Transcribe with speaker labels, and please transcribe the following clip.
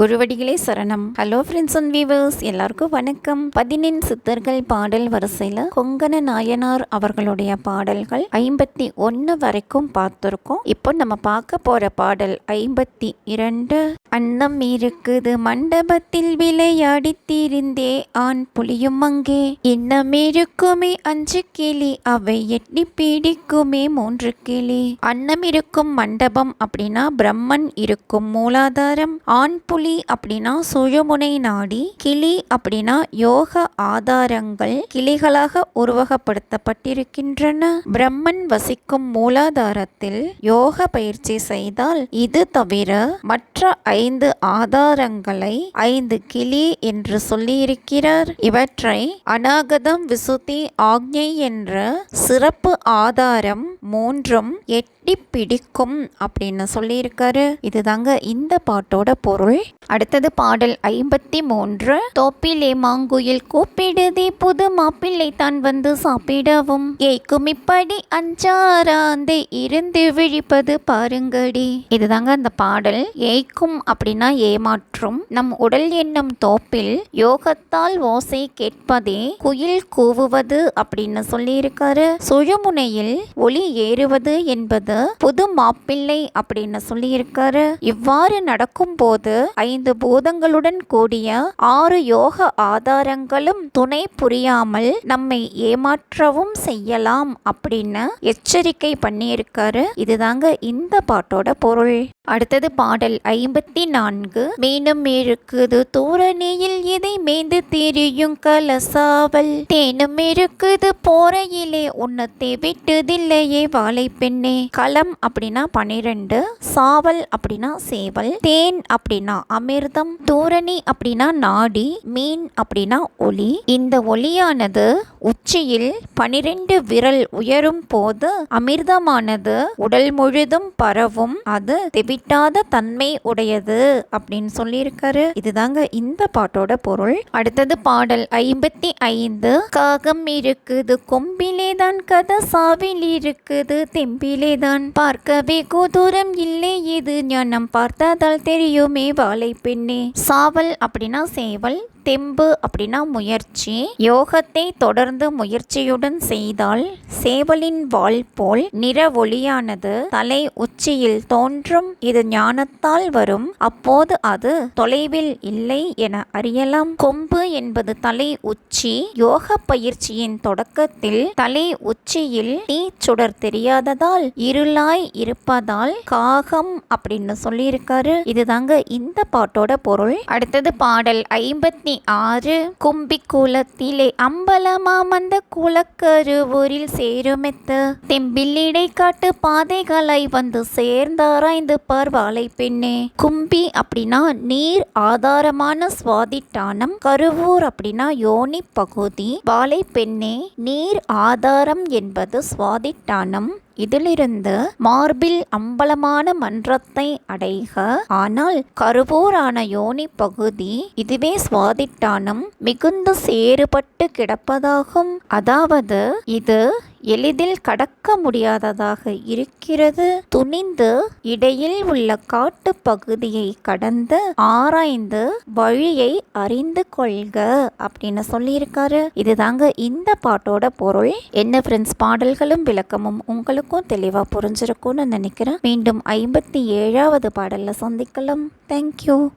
Speaker 1: குருவடிகளே சரணம். Hello friends and viewers எல்லாருக்கும் வணக்கம். பதினெண் சித்தர்கள் பாடல் வரிசையில் கொங்கண நாயனார் அவர்களுடைய பாடல்கள் ஐம்பத்தி ஒன்று வரைக்கும் பார்த்துருக்கோம். இப்போ நம்ம பார்க்க போகிற பாடல் ஐம்பத்தி இரண்டு. அன்னம் இருக்குது மண்டபத்தில் விளையாடித்திருந்தே ஆண் புலியும் அங்கே. இன்னம் இருக்குமே அஞ்சு கிளி அவை எட்டி பீடிக்குமே மூன்று கிளி. அன்னம் இருக்கும் மண்டபம் அப்படின்னா பிரம்மன் இருக்கும் மூலாதாரம். ஆண் புலி அப்படின்னா சுழுமுனை நாடி கிளி அப்படின்னா யோக ஆதாரங்கள் கிளிகளாக உருவகப்படுத்தப்பட்டிருக்கின்றன. பிரம்மன் வசிக்கும் மூலாதாரத்தில் யோக பயிற்சி செய்தால் இது தவிர மற்ற ஐந்து ஆதாரங்களை ஐந்து கிளி என்று சொல்லியிருக்கிறார். இவற்றை அநாகதம் விசுத்தி ஆக்ஞை என்ற சிறப்பு ஆதாரம் மூன்றும் எட்டி பிடிக்கும் அப்படின்னு சொல்லியிருக்காரு. இதுதாங்க இந்த பாட்டோட பொருள். அடுத்தது பாடல் ஐம்பத்தி மூன்று தோப்பிலே மாங்குயில் கூப்பிடுதே புது மாப்பிள்ளை தான் வந்து சாப்பிடவும். ஏய்க்கும் இப்படி அஞ்சாராந்தே இருந்து விழிப்பது பாருங்கடி. இதுதாங்க அந்த பாடல். ஏய்க்கும் அப்படின்னா ஏமாற்றும். நம் உடல் என்னும் தோப்பில் யோகத்தால் ஓசை கேட்பதே குயில் கூவுவது அப்படின்னு சொல்லியிருக்காரு. சுழுமுனையில் ஒளி ஏறுவது என்பது புது மாப்பிள்ளை அப்படின்னு சொல்லியிருக்காரு. இவ்வாறு நடக்கும் போது ஐந்து பூதங்களுடன் கூடிய ஆறு யோக ஆதாரங்களும் துணை புரியாமல் நம்மை ஏமாற்றவும் செய்யலாம் அப்படின்னு எச்சரிக்கை பண்ணியிருக்காரு. இதுதாங்க இந்த பாட்டோட பொருள். அடுத்தது பாடல் ஐம்பத்தி நான்கு. மீனும் இருக்குது தூரணியில் இதை மேய்ந்து திரியும் கலசாவல். தேனும் இருக்குது போறையிலே உன்னத்தை விட்டதில்லையே வாழை பெண்ணே களம் அப்படின்னா பனிரெண்டு சாவல் அப்படின்னா சேவல் தேன் அப்படின்னா அமிர்தம் தூரணி அப்படின்னா நாடி மீன் அப்படின்னா ஒளி இந்த ஒளியானது உச்சியில் பனிரெண்டு விரல் உயரும் போது அமிர்தமானது உடல் முழுதும் பரவும். அது தெவிட்டாத தன்மை உடையது அப்படின்னு சொல்லியிருக்காரு. இதுதாங்க இந்த பாட்டோட பொருள். அடுத்தது பாடல் ஐம்பத்தி ஐந்து காகம் இருக்குது கொம்பிலே தான் கதை சாவில் இருக்குது தெம்பிலே தான் பார்க்கவே கோதூரம் இல்லை இது. ஞானம் பார்த்ததால் தெரியுமே வாழை பெண்ணே சாவல் அப்படின்னா சேவல் தெம்பு அப்படின்னா முயற்சி. யோகத்தை தொடர்ந்து முயற்சியுடன் செய்தால் சேவலின் வால் போல் நிற ஒளியானது தலை உச்சியில் தோன்றும். இது ஞானத்தால் வரும். அப்போது அது தொலைவில் இல்லை என அறியலாம். கொம்பு என்பது தலை உச்சி. யோக பயிற்சியின் தொடக்கத்தில் தலை உச்சியில் தீ சுடர் தெரியாததால் இருளாய் இருப்பதால் காகம் அப்படின்னு சொல்லியிருக்காரு. இதுதாங்க இந்த பாட்டோட பொருள். அடுத்தது பாடல் ஐம்பத்தி ஆறு கும்பி குலத்திலே அம்பலமாம் அந்த குலக்கருவூரில் சேருமெத்த தெம்பில்லிடை காட்டு பாதைகளை வந்து சேர்ந்தாராய்ந்து பார்வாலை பெண்ணே. கும்பி அப்படின்னா நீர் ஆதாரமான சுவாதிட்டானம் கருவூர் அப்படின்னா யோனி பகுதி. வாழை பெண்ணே நீர் ஆதாரம் என்பது சுவாதிட்டானம் இதிலிருந்து மார்பில் அம்பலமான மன்றத்தை அடைக. ஆனால் கருவூரான யோனி பகுதி இதுவே சுவாதிட்டானம் மிகுந்த சேறுபட்டு கிடப்பதாகும். அதாவது இது எளிதில் கடக்க முடியாததாக இருக்கிறது. துணிந்து இடையில் உள்ள காட்டு பகுதியை கடந்து ஆராய்ந்து வழியை அறிந்து கொள்க அப்படின்னு சொல்லியிருக்காரு. இதுதாங்க இந்த பாட்டோட பொருள். என்ன ஃப்ரெண்ட்ஸ் பாடல்களும் விளக்கமும் உங்களுக்கும் தெளிவாக புரிஞ்சிருக்கும்னு நினைக்கிறேன். மீண்டும் ஐம்பத்தி ஏழாவது பாடலில் சந்திக்கலாம். தேங்க்யூ